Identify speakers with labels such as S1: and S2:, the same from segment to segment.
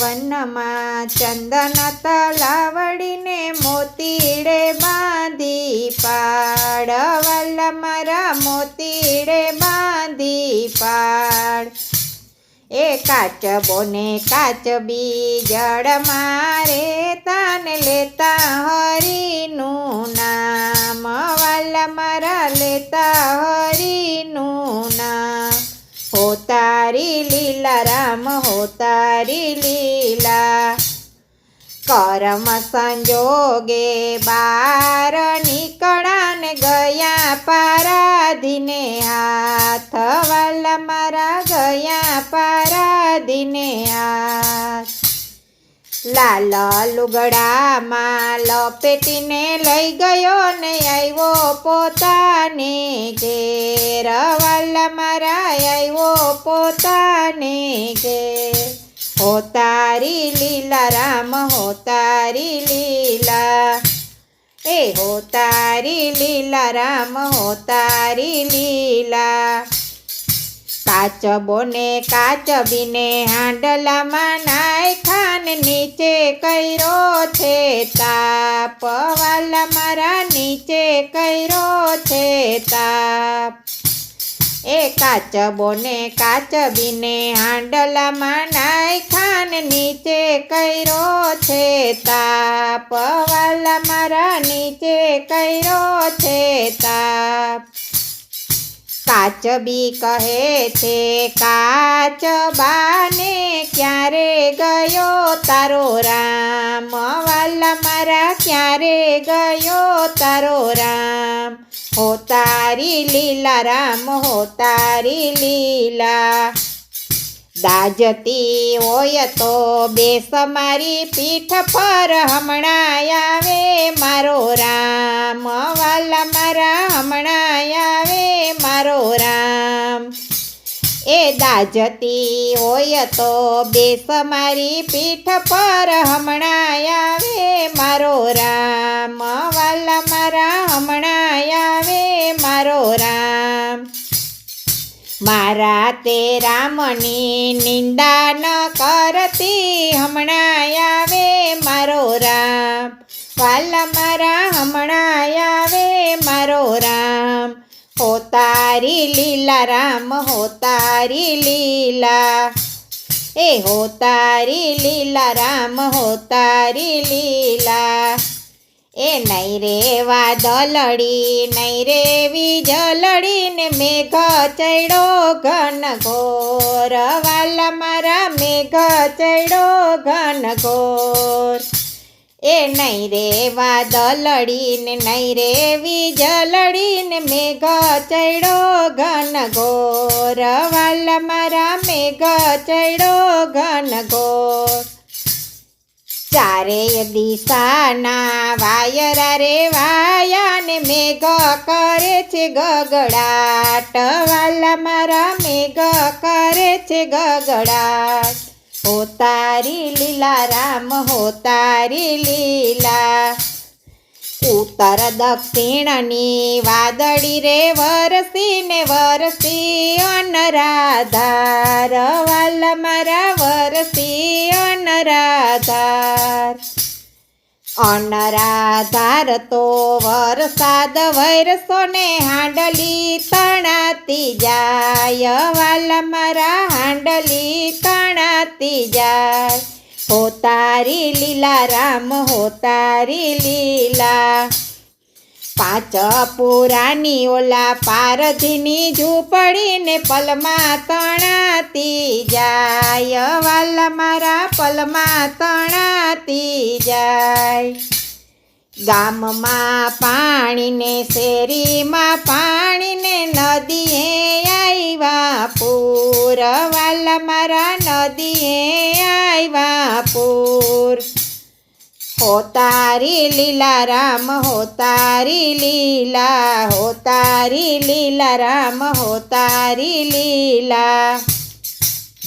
S1: વનમાં ચંદન તલાવડીને મોતીડે બાંધી પાડ. મારા મોતીડે બાંધી પાડ. એ કાચબોને કાચ કાચબી જળ મારે તાને લેતા હરીનું નામ. વાલા મારા લેતા નામ હો તારી લીલા રામ હો તારી લીલા. કરમ સંજોગે બાર નીકળા ને ગયા પારાધીને હાથ વાલા મારા ગયા પારાધીને હાથ. લાલ લુગડામાં લપેટીને લઈ ગયો ને આવ્યો પોતાને. ઘેર વાલા મારા આવ્યો પોતાને ઘેર હો તારી લીલા રામ, હો તારી લીલા. એ હો તારી લીલા રામ, હો તારી લીલા. કાચબો ને કાચબીને હાંડલામાં નાખ્યા ને નીચે કર્યો છે તાપ. વાલા મારા નીચે કર્યો છે તાપ. એ કાચબો ને કાચબીને હાંડલામાં નાખ્યા ખાન નીચે કર્યો છે તાપ. વાલા મારા નીચે કર્યો છે કાચબી કહે છે કાચબાને ક્યારે ગયો તારો રામ? વાલા મારા, ક્યારે ગયો તારો રામ? હો તારી લીલા રામ, હો તારી લીલા. દાજતી હોય તો બેસ મારી પીઠ પર હમણાં આવે મારો રામ. વાલા મારા, હમણાં એ જતી હોય તો બેસ મારી પીઠ પર હમણાં આવે મારો રામ. વાલા મારા હમણાં આવે મારો રામ. મારા તે રામની નિંદા ન કરતી હમણાં આવે મારો રામ. વાલા મારા હમણાં આવે મારો રામ. હો તારી લીલા રામ, હો તારી લીલા. એ હો તારી લીલા રામ, હો તારી લીલા. એ નહીં રે વાદળડી નહીં રે વીજળડી ને મેઘ ચડ્યો ઘન ઘોર. વાલા મારા મેઘ ચડ્યો ઘન ઘોર. એ નહીં રે વાદળડી ને નહીં રે વીજળડી ને મેઘ ચડ્યો ઘન ઘોર વાલ મારા મેઘ ચડ્યો ઘન ઘોર ચારેય દિશાના વાયરા રે વાયાને મેઘ કરે છે ગગડાટ. વાલા મારા મેઘ કરે છે ગગડાટ. હો તારી લીલા રામ હો તારી લીલા ઉત્તર દક્ષિણની વાદળી રે વરસી ને વરસી અનરાધાર વાલ મારા વરસી અનરાધાર અનરાધાર તો વરસાદ વરસો ને હાંડલી તણાતી જાય વાલ મારા હાંડલી તણાતી જાય હો તારી લીલા રામ, હો તારી લીલા. પાંચ પુરાની ઓલા પારધીની ઝૂંપડીને પલમાં તણાતી જાય. વાલા મારા પલમાં તણાતી જાય. ગામમાં પાણીને, શેરીમાં પાણીને નદીએ આવ્યા પૂર વાલા મારા નદીએ આવ્યા પૂર. હો તારી લીલા રામ, હો તારી લીલા, હો તારી લીલા રામ, હો તારી લીલા.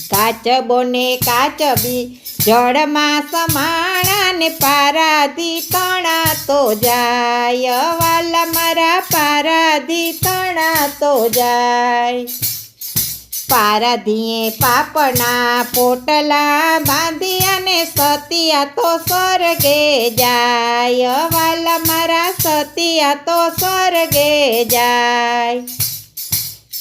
S1: કાચબો ને કાચબી જળમાં સમાણા ને પારાધી તણા તો જાય. વાલા મારા પારાધી તણા તો જાય. પારાધીએ પાપના પોટલા બાંધી અને સતિયા તો સ્વર્ગે જાય. વાલા મારા સતિયા તો સ્વર્ગે જાય.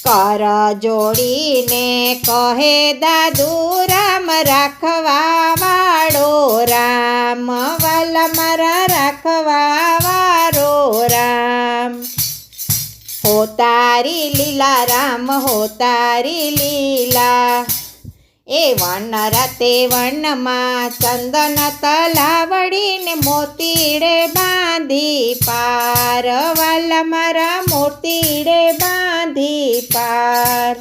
S1: કર જોડીને કહે દાદુ, રામ રાખવા વાળો, રામ. વાલા મારા રાખવા વાળો તારી લીલા રામ હો, તારી લીલા. એ વણ રાતે વણમાં ચંદન તલાવડીને મોતીડે બાંધી પાર. વાલા મારા મોતીડે બાંધી પાર.